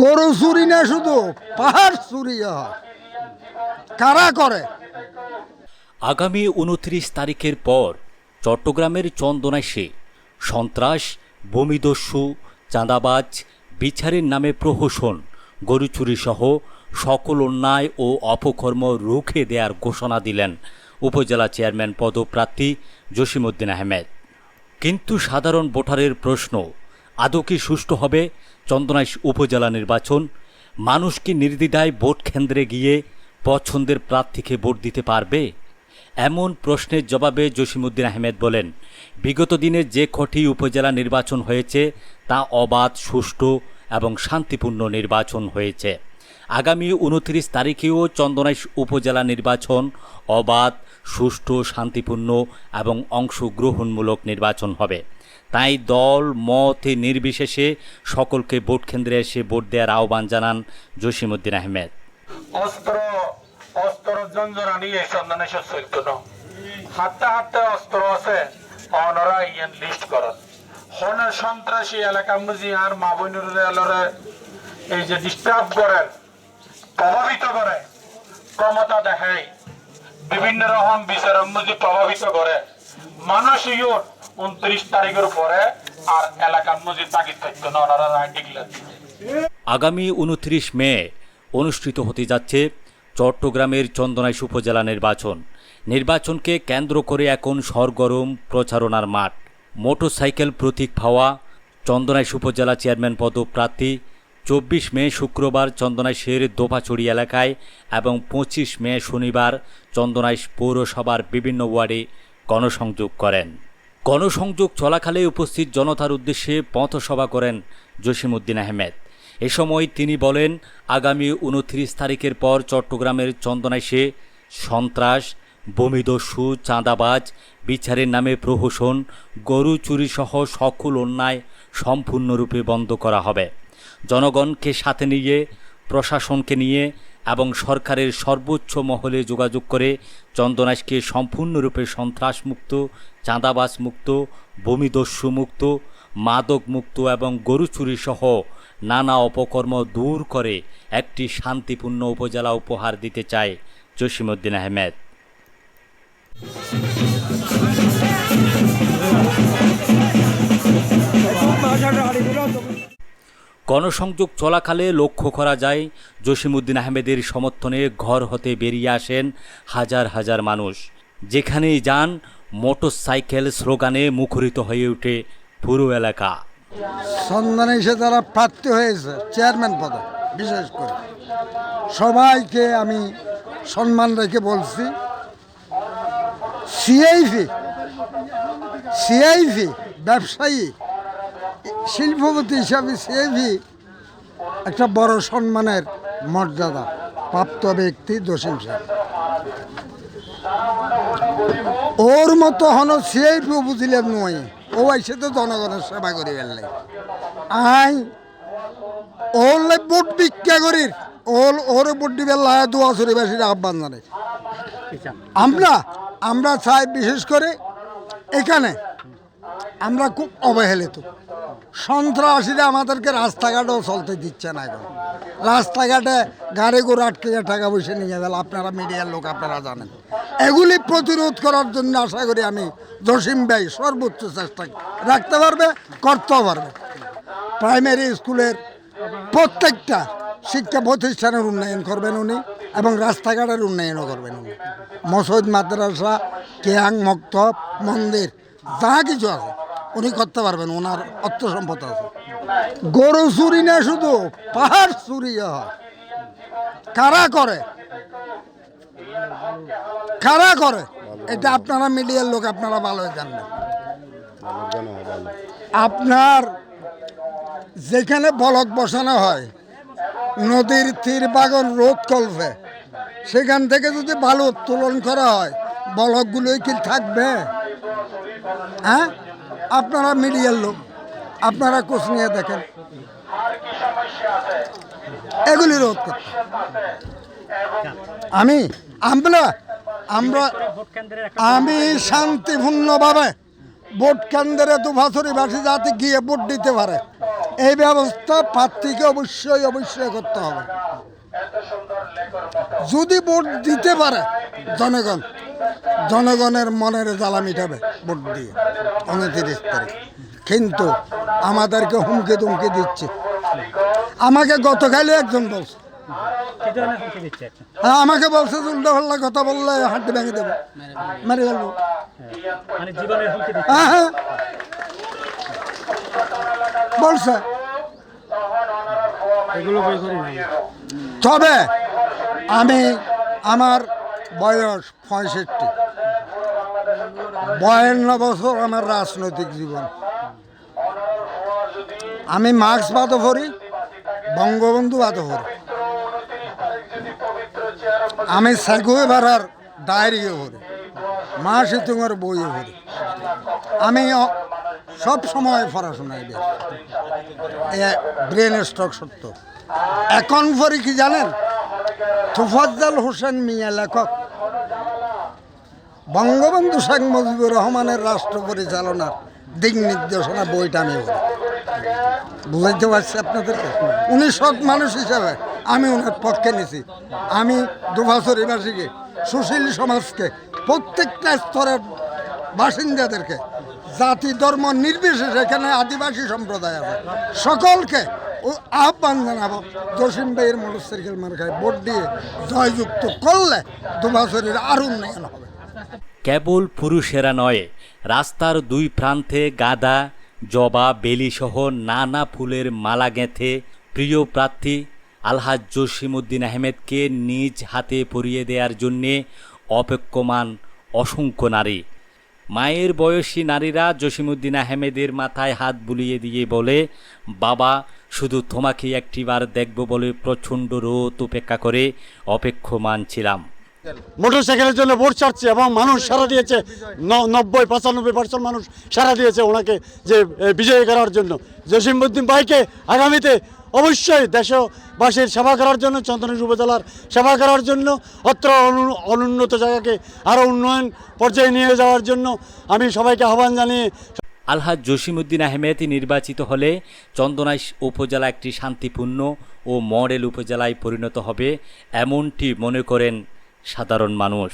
গরু চুরি না শুধু, পাহাড় চুরি কারা করে? আগামী উনত্রিশ তারিখের পর চট্টগ্রামের চন্দনাইশে সন্ত্রাস, ভূমিদস্যু, চাঁদাবাজ, বিচারের নামে প্রহসন, গরু চুরি সহ সকল অন্যায় ও অপকর্ম রুখে দেওয়ার ঘোষণা দিলেন উপজেলা চেয়ারম্যান পদপ্রার্থী জসিমউদ্দিন আহমেদ। কিন্তু সাধারণ ভোটারের প্রশ্ন আদৌ কি সুষ্ঠু হবে? চন্দনাইশ উপজেলা নির্বাচন। মানুষ কি নির্দ্বিধায় ভোট কেন্দ্রে গিয়ে পছন্দের প্রার্থীকে ভোট দিতে পারবে? এমন প্রশ্নের জবাবে জসিমউদ্দিন আহমেদ বলেন, বিগত দিনে যে কটি উপজেলা নির্বাচন হয়েছে তা অবাধ, সুষ্ঠু এবং শান্তিপূর্ণ নির্বাচন হয়েছে। আগামী উনত্রিশ তারিখেও চন্দনাইশ উপজেলা নির্বাচন অবাধ, সুষ্ঠু, শান্তিপূর্ণ এবং অংশগ্রহণমূলক নির্বাচন হবে। তাই দল, মত নির্বিশেষে সকলকে ভোট কেন্দ্রে এসে ভোট দেওয়ার আহ্বান জানান জসিমউদ্দিন আহমেদ। অস্ত্র অস্ত্র জঞ্জনা নিয়ে সন্ধানেশ্বর চলতো না হাতে হাতে অস্ত্র আছে, অনরা ইয়ান লিস্ট করত হনের সন্ত্রাসী এলাকা মুজি আর মা বোনের এই যে ডিস্টার্ব করেন, প্রভাবিত করে, ক্ষমতা দেখায়। বিভিন্ন রকম বিচারক মুজি প্রভাবিত করে। মানুষ ইউর আগামী উনত্রিশ মে অনুষ্ঠিত হতে যাচ্ছে চট্টগ্রামের চন্দনাইশ উপজেলা নির্বাচন। নির্বাচনকে কেন্দ্র করে এখন সরগরম প্রচারণার মাঠ। মোটরসাইকেল প্রতীক পাওয়া চন্দনাইশ উপজেলা চেয়ারম্যান পদপ্রার্থী। চব্বিশ মে শুক্রবার চন্দনাইশের দোপাচড়ি এলাকায় এবং পঁচিশ মে শনিবার চন্দনাইশ পৌরসভার বিভিন্ন ওয়ার্ডে গণসংযোগ করেন। গণসংযোগ চলাকালে উপস্থিত জনতার উদ্দেশ্যে পথসভা করেন জসিমউদ্দিন আহমেদ। এ সময় তিনি বলেন, আগামী উনত্রিশ তারিখের পর চট্টগ্রামের চন্দনাইশে সন্ত্রাস বমিদস্যু চাঁদাবাজ, বিচারের নামে প্রহসন, গরু চুরিসহ সকল অন্যায় সম্পূর্ণরূপে বন্ধ করা হবে। জনগণকে সাথে নিয়ে, প্রশাসনকে নিয়ে এবং সরকারের সর্বোচ্চ মহলে যোগাযোগ করে চন্দনাইশকে সম্পূর্ণরূপে সন্ত্রাসমুক্ত চাঁদাবাজ মুক্ত বমিদস্যু মুক্ত মাদক মুক্ত এবং গরু চুরি সহ নানা অপকর্ম দূর করে একটি শান্তিপূর্ণ উপজেলা উপহার দিতে চায় জসিমউদ্দিন আহমেদ। গণসংযোগ চলাকালে লক্ষ্য করা যায়, জসিমউদ্দিন আহমেদের সমর্থনে ঘর হতে বেরিয়ে আসেন হাজার হাজার মানুষ। যেখানেই যান মোটর মোটরসাইকেল স্লোগানে মুখরিত হয়ে ওঠে পুরো এলাকা। সন্ধানে এসে তারা প্রার্থী হয়েছে, চেয়ারম্যান পদে, বিশেষ করে। সবাইকে আমি সম্মান রেখে বলছি, সিআইভি সিআইভি ব্যবসায়ী শিল্পপতি হিসাবে সিআইভি একটা বড় সম্মানের মর্যাদা প্রাপ্ত ব্যক্তি দোষিম সাহেব। ওর মতো হন সিআইপি বুঝিলাম নয় ও আইসে তো জনগণের সেবা করি ফেললে আই ওলে বুট ভিক্ষা করির। ওল ওর বুট দিবে লায়া দোয়া চুরিবাসীর আহ্বান জানে আমরা আমরা চাই বিশেষ করে এখানে আমরা খুব অবহেলিত। সন্ত্রাসীরা আমাদেরকে রাস্তাঘাটেও চলতে দিচ্ছে না এখন। রাস্তাঘাটে গাড়ি ঘোড়া আটকে টাকা পয়সা নিয়ে গেল আপনারা মিডিয়ার লোক, আপনারা জানেন। এগুলি প্রতিরোধ করার জন্য আশা করি আমি জসিম ভাই সর্বোচ্চ চেষ্টা রাখতে পারবে, করতেও পারবে। প্রাইমারি স্কুলের প্রত্যেকটা শিক্ষা প্রতিষ্ঠানের উন্নয়ন করবেন উনি এবং রাস্তাঘাটের উন্নয়নও করবেন উনি। মসজিদ, মাদ্রাসা, কেয়াং, মক্তব, মন্দির, যা কিছু আছে। উনি করতে পারবেন ওনার অর্থ সম্পদ আছে। গরু চুরি না শুধু, পাহাড় চুরি হয়। কারা করে? কারা করে? এটা আপনারা মিডিয়ার লোক, আপনারা ভালোই জানবেন। আপনার যেখানে বলক বসানো হয়, নদীর তীর বাগন রোদ কল্পে সেখান থেকে যদি বালু উত্তোলন করা হয়, বলকগুলোই কি থাকবে? হ্যাঁ? আপনারা মিডিয়ার লোক, আপনারা কোচ নিয়ে দেখেন। এগুলি রোধ করতে। আমি, আমরা আমরা, আমি শান্তিপূর্ণভাবে ভোট কেন্দ্রে দুভাসুরি বাসী যাতে গিয়ে ভোট দিতে পারে। এই ব্যবস্থা প্রার্থীকে অবশ্যই অবশ্যই করতে হবে। যদি ভোট দিতে পারে জনগণ জনগণের মনের জ্বালা মিটাবে ভোট দিয়ে, উনত্রিশ তারিখ। কিন্তু আমাদেরকে হুমকি তুমকি দিচ্ছে। আমাকে গতকালই একজন বলছে। হ্যাঁ আমাকে বলছে, উল্টো পাল্টা কথা বললে হাঁটতে ভেঙে দেবো। মেরে ফেলব। হ্যাঁ হ্যাঁ। বলছে। তবে আমি আমার বয়স পঁয়ষট্টি। বয়ান্ন বছর আমার রাজনৈতিক জীবন। আমি মার্ক্স বাদও করি বঙ্গবন্ধু বাদও করি আমি সেগুয়ে ভাড়ার ডায়েরিও করি মা সিতুঙের বইও করি আমি সব সময় পড়াশোনায় ব্যস্ত। ব্রেন স্ট্রোক সত্য এখন পরে কি জানেন? তোফাজ্জাল হোসেন মিয়া লেখক। বঙ্গবন্ধু শেখ মুজিবুর রহমানের রাষ্ট্র পরিচালনার দিক নির্দেশনা বইটা আমি। বুঝাইতে পারছি আপনাদেরকে? উনি সৎ মানুষ হিসাবে আমি ওনার পক্ষে নিছি। আমি দুবাসরীবাসীকে সুশীল সমাজকে, প্রত্যেকটা স্তরের বাসিন্দাদেরকে, জাতি, ধর্ম নির্বিশেষে এখানে আদিবাসী সম্প্রদায় আছে। সকলকে ও আহ্বান জানাব, জসিম ভাইয়ের মোটরসাইকেল মার্কায় ভোট দিয়ে জয়যুক্ত করলে দুবাসরীর আরও উন্নয়ন হবে কেবল পুরুষেরা নয়, রাস্তার দুই প্রান্তে গাদা জবা, বেলিসহ নানা ফুলের মালা গেঁথে প্রিয় প্রার্থী আলহাজ জসিমউদ্দিন আহমেদকে নিজ হাতে পরিয়ে দেওয়ার জন্যে অপেক্ষমান অসংখ্য নারী। মায়ের বয়সী নারীরা জসিমউদ্দিন আহমেদের মাথায় হাত বুলিয়ে দিয়ে বলে, বাবা, শুধু তোমাকে একটিবার দেখব বলে প্রচণ্ড রোদ উপেক্ষা করে অপেক্ষমান ছিলাম। মোটরসাইকেলের জন্য ভোট ছাড়ছে এবং মানুষ সারা দিয়েছে। ন- নব্বই পঁচানব্বই পার্সেন্ট মানুষ সারা দিয়েছে ওনাকে যে বিজয়ী করার জন্য। জসিমউদ্দিন ভাইকে আগামীতে অবশ্যই দেশবাসীর সেবা করার জন্য চন্দনেশ উপজেলার সেবা করার জন্য অত্র অনু- অনুন্নত জায়গাকে আরও উন্নয়ন পর্যায়ে নিয়ে যাওয়ার জন্য আমি সবাইকে আহ্বান জানিয়ে আলহাজ জসিমউদ্দিন আহমেদ নির্বাচিত হলে চন্দনাইশ উপজেলা একটি শান্তিপূর্ণ ও মডেল উপজেলায় পরিণত হবে এমনটি মনে করেন সাধারণ মানুষ।